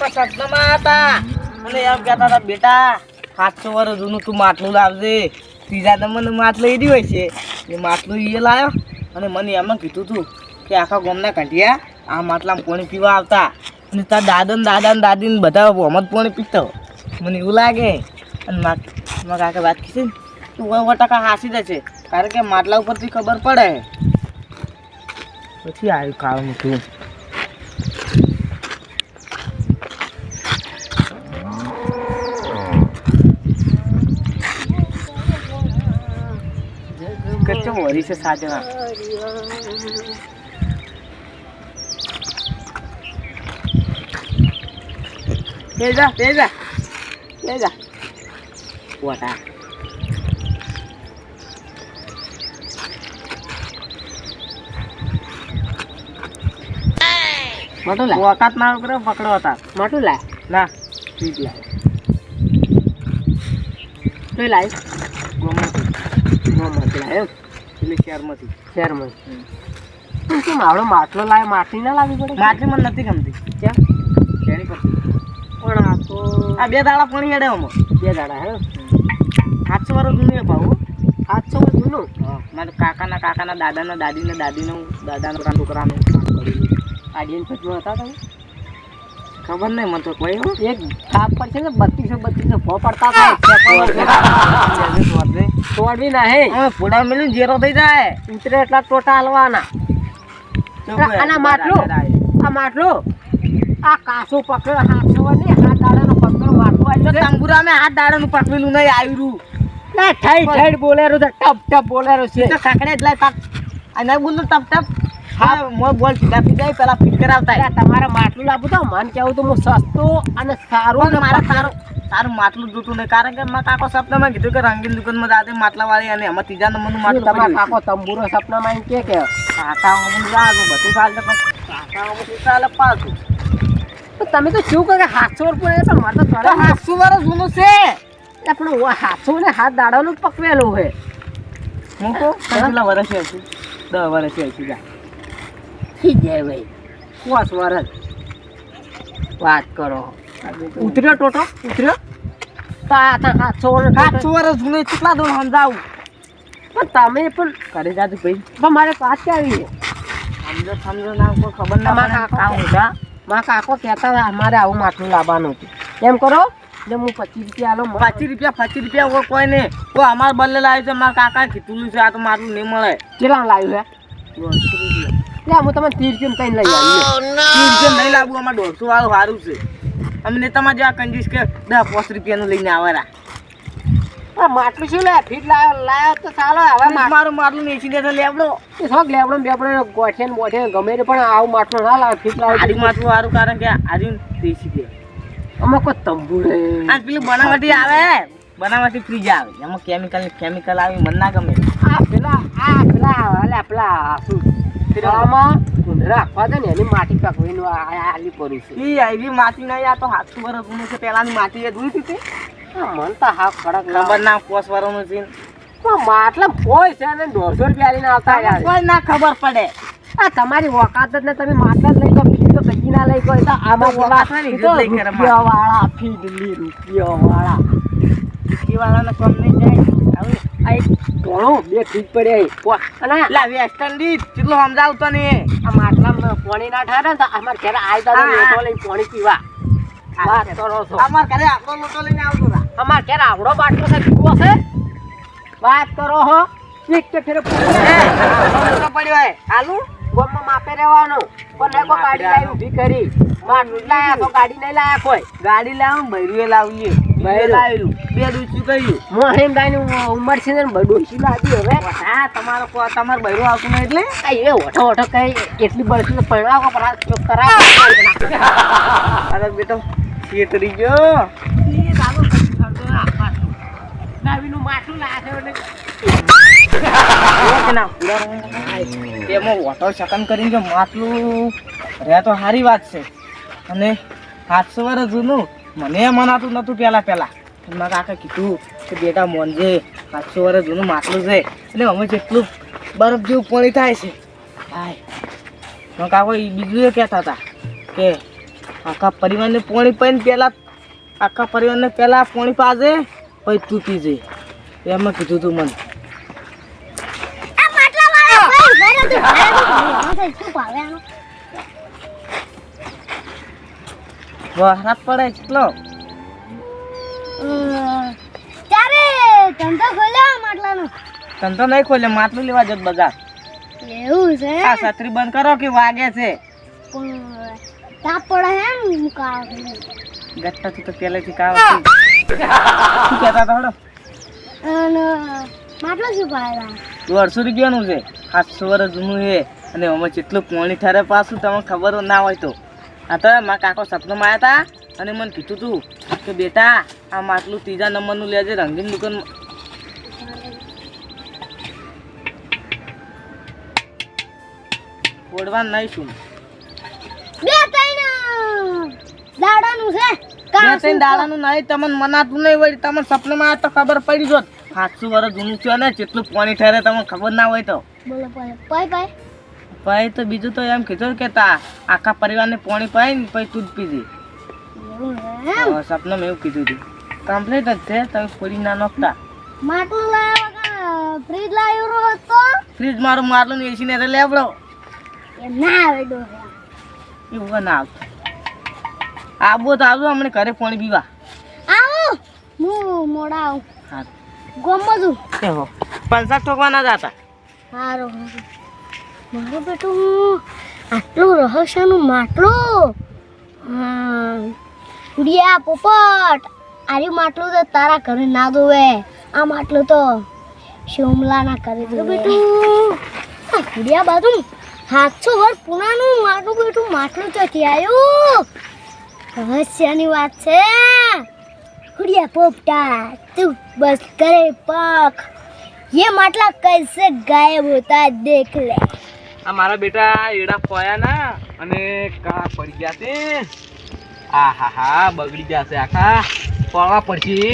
કાકા સપનામાં હતા. અને એમ કહેતા હતા, બેટા સાતસો વર્ષ જૂનું તું માટલું લાવજે. ત્રીજા નંબરનું માટલું એ હોય છે એ માટલું એ લાવ્યો અને મને એમાં કીધું તું કે આખા ગામના કંઠિયા આ માટલામાં પાણી પીવા આવતા. અને તાર દાદા દાદા ને દાદી ને બધા ગોમત પાણી પીતો. મને એવું લાગે. અને મા કાકા વાત કીધી તું સો ટકા હાસી જ છે કારણ કે માટલા ઉપરથી ખબર પડે. પછી આવ્યું કાળું તું. કચ્ચો વરી છે સાજણા બેજા બેજા બેજા વટા મોટું લાય વખત ના કરે પકડો હતા મોટું લાય ના ઠીક લાય કઈ લાય ગોમાંથી ગોમાંથી લાય એમ એટલે શહેરમાંથી. શહેરમાં કેમ આવડો માટલો લાવે માટી ના લાવવી પડે? માટલી મને નથી ગમતી. ક્યાં શેની પરથી પણ આ તો આ બે દાડા પાણી હેડે આમાં. બે દાડા હે? સાતસો વર્ષ જૂનું ભાવ સાતસો વર્ષ જૂનું? મારા કાકાના કાકાના દાદાના દાદીના દાદીનું દાદાના છોકરા છોકરાનું આડિયન ફેટમાં હતા તમે? ખબર નહીં મને તો કોઈ એક કાપ પર છે ને બત્રીસો બત્રીસો ભો પડતા થાય તોડવી ના હે ફોડા મેલું જેરો થઈ જાય. ઉતરે એટલા ટોટા હલવાના. આના માટલું આ માટલું આ કાસો પકડ્યો હાથ ને હાથ દાડાનો પકડ માટલું એટલે તંબુરા મેં હાથ દાડાનું પકડેલું નહીં આવ્યું ના થઈ થઈ બોલેરો છે ટપ ટપ બોલેરો છે. તો કાકડે જ લાય અને બોલું ટપ ટપ. હા મો બોલ સીધા પી જાય પેલા ફિટ કરાવતા તમારે માટલું લાવવું તો મન કેવું તો હું સસ્તું અને સારું ને મારા સારું તારું માટલું જોતું નહીં. કારણ કે મારા કાકો સપનામાં કીધું કે રંગીન દુકાનમાં જાતે માટલા વાળી અને એમાં ત્રીજા નંબરનું માટલું તમારા કાકો તંબુરો સપનામાં એમ કે કે કાકા લાગુ બધું ચાલે પણ કાકા અમુક ચાલે પાછું. તો તમે તો શું કરે હાથસો રૂપિયા તો મારે તો હાથસો વર્ષ જૂનું છે. પણ હાથો ને હાથ દાડાનું પકવેલું છે. હું તો કેટલા વર્ષ છે દસ વર્ષ છે સીધા ઠીક જાય ભાઈ પાંચ વર્ષ વાત કરો. ઉતર્યો ટોટો? ઉતર્યો? સાતસો વર્ષ જૂનું કેટલા દૂર સમજાવું? પણ તમે પણ કરી જાતું ભાઈ. પણ મારે પાસ આવી? સમજો સમજો ના કોઈ ખબર ના પડે. કામ ઊંધા. મારા કાકો કહેતા હતા અમારે આવું માટલું લાવવાનું હતું. એમ કરો. એટલે હું પચીસ રૂપિયા આલો પચીસ રૂપિયા પચીસ રૂપિયા કોઈ નહીં. કોઈ અમારે બદલે લાવ્યું છે મારા કાકા કીધું છે આ તો મારું નહીં મળે. કેટલા લાવ્યું છે? એટલે હું તમને ત્રીસ તઈ લઈ આવી ત્રીસ રૂપિયા નહીં લાવવું અમારે દોઢસો વાળું સારું છે. અમને તમારે જેવા કંજીસ કે દસ પાંચ રૂપિયાનું લઈને આવેરા માટલું શું લે? ફીટ લાયો લાવ્યો તો ચાલો હવે મારું માટલું નેસી દે તો લેવડો. એ થોક લેવડો બેવડો ગોઠે ને બોઠે ગમે તે પણ આવું માટલું ના લાવે ફીટ લાવે. આડી માટલું સારું કારણ કે આડી દેશી દે અમે કોઈ તંબુ રે. આ પેલું બનાવટી આવે બનાવટી ફ્રીજ આવે. એમાં કેમિકલ કેમિકલ આવે મને ના ગમે. આ પેલા આ પેલા અલ્યા પેલા શું? આમાં રાખવા દે ને એની માટી પકવીને આલી પડું છે. ઈ આવી માટી નહીં આ તો હાથસો વર્ષ જૂનું છે. પહેલાની માટી એ જોઈ હતી મન તો હા કડક ખબર ના પોસ વાળાનું છે માટલા ફોય છે ને દોઢસો રૂપિયા લઈને આવતા યાર. કોઈ ના ખબર પડે. આ તમારી વકાત જ ને તમે માટલા જ લઈ જાઓ બીજું તો કઈ ના લઈ ગયો તો આમાં રૂપિયા વાળા ફીડલી રૂપિયા વાળા રૂપિયા વાળાને કમ નહીં જાય. હવે ઘણો બે ઠીક પડ્યા અને લા વેસ્ટર્ન કેટલું સમજાવતો ને આ માટલામાં પાણી ના ઠારે ને તો અમાર ઘરે આઈ દાદા લોટો લઈને પાણી પીવા. અમાર ઘરે આપણો લોટો લઈને આવતો અમાર ઘરે આવડો બાટલો છે પીવો છે. વાત કરો હો. એક કે ફેરે પડ્યો હોય. હાલું ગોમમાં માપે રહેવાનું. પણ એકો ગાડી લાવી ઊભી કરી. માટલું લાયા તો ગાડી નહીં લાયા કોઈ. ગાડી લાવું ભર્યું લાવીએ. લાવ્યું બે દૂચું કર્યું? મોહેમ દાની ઉંમર છે ને ડોસી લાવી હવે. હા તમારો કો- તમારું બૈરું આવતું નહીં એટલે? એ ઓઠો ઓઠો કઈ એટલી બળસી તો પરણાવો પરા ચોક કરાવો. અરે બેટો છેતરી ગયો. નાવીનું માટલું લાગે એમાં વોટર શકન કરીને માટલું રહે તો સારી વાત છે. અને સાતસો વર્ષ જૂનું મને મનાતું નતું પેલા પેલા. મારા કાકા કીધું કે બેટા મોનજે સાતસો વર્ષ જૂનું માટલું છે, એટલે અમે જેટલું બરફ જેવું પાણી થાય છે. હાય મારા કાકો એ બીજું એ કહેતા હતા કે આખા પરિવારને પોણી પાઈને પહેલા આખા પરિવારને પહેલાં પોણી પાજે, પછી તું પીજે એમાં કીધું તું મને આ માટલા વાળા ભાઈ ઘરે તો ઘરે તો ભેગા થઈ શું ભાવે આનો વરસાદ પડે કેટલો ત્યારે ધંધો ખોલ્યો માટલાનો? ધંધો નહીં ખોલ્યો માટલું લેવા જત બજાર. એવું છે? આ છત્રી બંધ કરો કે વાગે છે? તાપ પડે હે ને મુકા ગટ્ટાથી તો પહેલેથી કાવ. શું કહેતા અને માટલો શું ભાવે? દોઢસો રૂપિયાનું છે. સાતસો વર્ષ જૂનું છે. અને અમે જેટલું પોણી ઠરે પાછું તમને ખબર ના હોય તો. આ તો મારા કાકો સપનામાં આવ્યા હતા અને મને કીધું તું કે બેટા આ માટલું ત્રીજા નંબરનું લેજે રંગીન દુકાન ઓડવા નહીં છું. બે ત્રણ દાડાનું છે? બે ત્રણ દાડાનું નહીં તમને મનાતું નહીં વળી તમને સપનામાં આ તો ખબર પડી જોત. સાતસો વર્ષ જૂનું છે ને જેટલું પાણી ઠરે તમને ખબર ના હોય તો. બોલો પાય પાય ભાઈ તો બીજું તો એમ કીધું કે તા આખા પરિવારને પાણી પાય ને પછી તું જ પીધી સપનામાં એવું કીધું હતું કમ્પ્લીટ જ છે તમે પૂરી ના નોખતા. માટલું લાવ્યા ફ્રીજ લાવ્યો તો? ફ્રીજ મારું મારલું ને એસી ને લેવડો. ના આવે ડોહા એવું ના આવતું. આવો તો આવજો હમણાં ઘરે પાણી પીવા. આવો હું મોડા આવું. હા ગોમમાં છું તે હો પંચાક ઠોકવા ના જતા હારું. મારું બેટું આટલું રહસ્યનું માટલું હા ગુડિયા પોપટ આર્યું માટલું તો તારા ઘરે ના દોવે આ માટલું તો શિમલા ના કરે દો બેટું આ ગુડિયા બાજુ સાતસો વર્ષ પુરાનું માટલું બેટું માટલું ચોથી આવ્યું રહસ્યની વાત છે ગુડિયા પોપટા તું બસ કરે પખ ये માટલા कैसे गायब होता है देख ले આ મારા બેટા એડા પોયા ના અને કા પડી ગયા છે આ હા હા બગડી ગયા છે આખા. પડવા પડશે.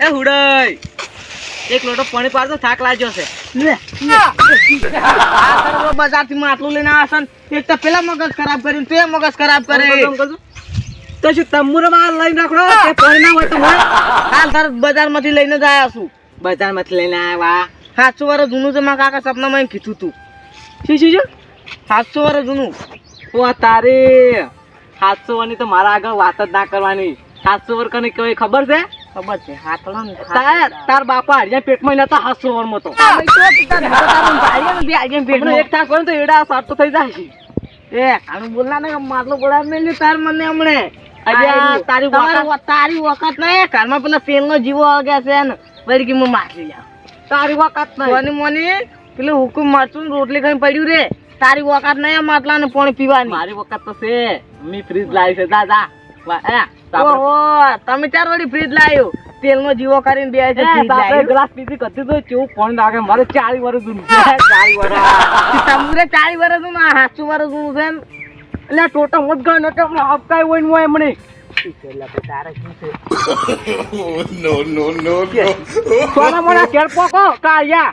એ હુડાઈ એક લોટો પાણી પાડતો થાક લાગ્યો છે. બજારથી માટલું લઈને આવશે એક તો પેલા મગજ ખરાબ કર્યું તે મગજ ખરાબ કરે. તો શું તંબુરામાં લઈને રાખો? કે ના હોય તો હાલ તાર બજારમાંથી લઈને જ આવ્યા છું. બજારમાંથી લઈને આવ્યા સાતસો વર્ષ જૂનું છે મારા કાકા સપનામાં એમ કીધું તું. શું શું શું? સાતસો વર્ષ જૂનું. ઓ તારે. સાતસો વર્ષની તો મારા આગળ વાત જ ના કરવાની. સાતસો વર્ષ કને કઈ ખબર છે? ખબર છે. તાર તાર બાપા હરિયા પેટમાં નતા સાતસો વર્ષમાં તો. એક થાક હોય તો એડા સાત તો થઈ જાય. છે એ આનું બોલના ને માટલો ને તાર મને હમણે. તારી વખત તારી વખત નહીં કારમાં પેલા તેલ નો જીવો આવી છે ને વળી કે હું મારી તારી વખત નહીં. મોની પેલું હુકુમ મરચું રોટલી ખાઈ પડ્યું રે. તારી વખત નહીં માટલા ને પાણી પીવાની. મારી વખત તો છે. મી ફ્રીજ લાવી છે. દાદા ઓહો તમે ચાર વળી ફ્રીજ લાવ્યો. તેલ નો જીવો કરીને બે છે ગ્લાસ પીધી કદી તો કેવું પાણી લાગે? મારે ચારી વર્ષ જૂનું ચારી વર્ષ તમને ચારી વર્ષ જૂનું સાચું વર્ષ જૂનું છે ને. એટલે ટોટા મત ગયો ન કે હમણાં હપકાય હોય ને હોય એમણે સોના મોડા કેળ પોકો કાળિયા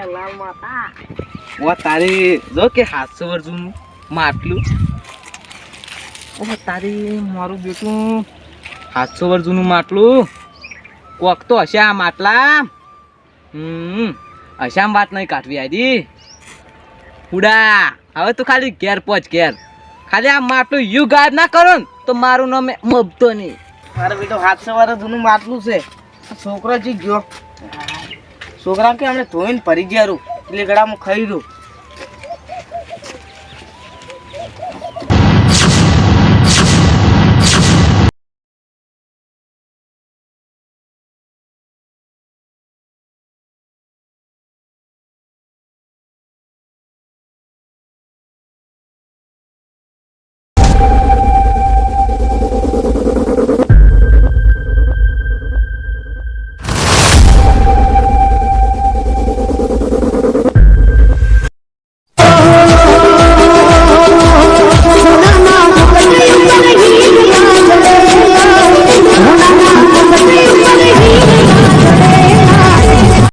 એ લાલ માતા ઓ તારી જો કે સાતસો વર્ષ જૂનું માટલું. ઓ તારી મારું બેટું સાતસો વર્ષ જૂનું માટલું. કોક તો હશે આ માટલા. હમ હશે આમ વાત નહીં કાઢવી આદી ઉડા. હવે તો ખાલી ઘેર પહોંચ, ઘેર. ખાલી આ માટલું યુ ગાયબ ના કરો ને, તો મારું નામ મબતો નહીં મારે બેટો હાથસો વાળા જૂનું માટલું છે. છોકરો જી ગયો. છોકરા કે હમણાં ધોઈને ભરી ગયા એટલે ગળામાં ખાઈ રહ્યું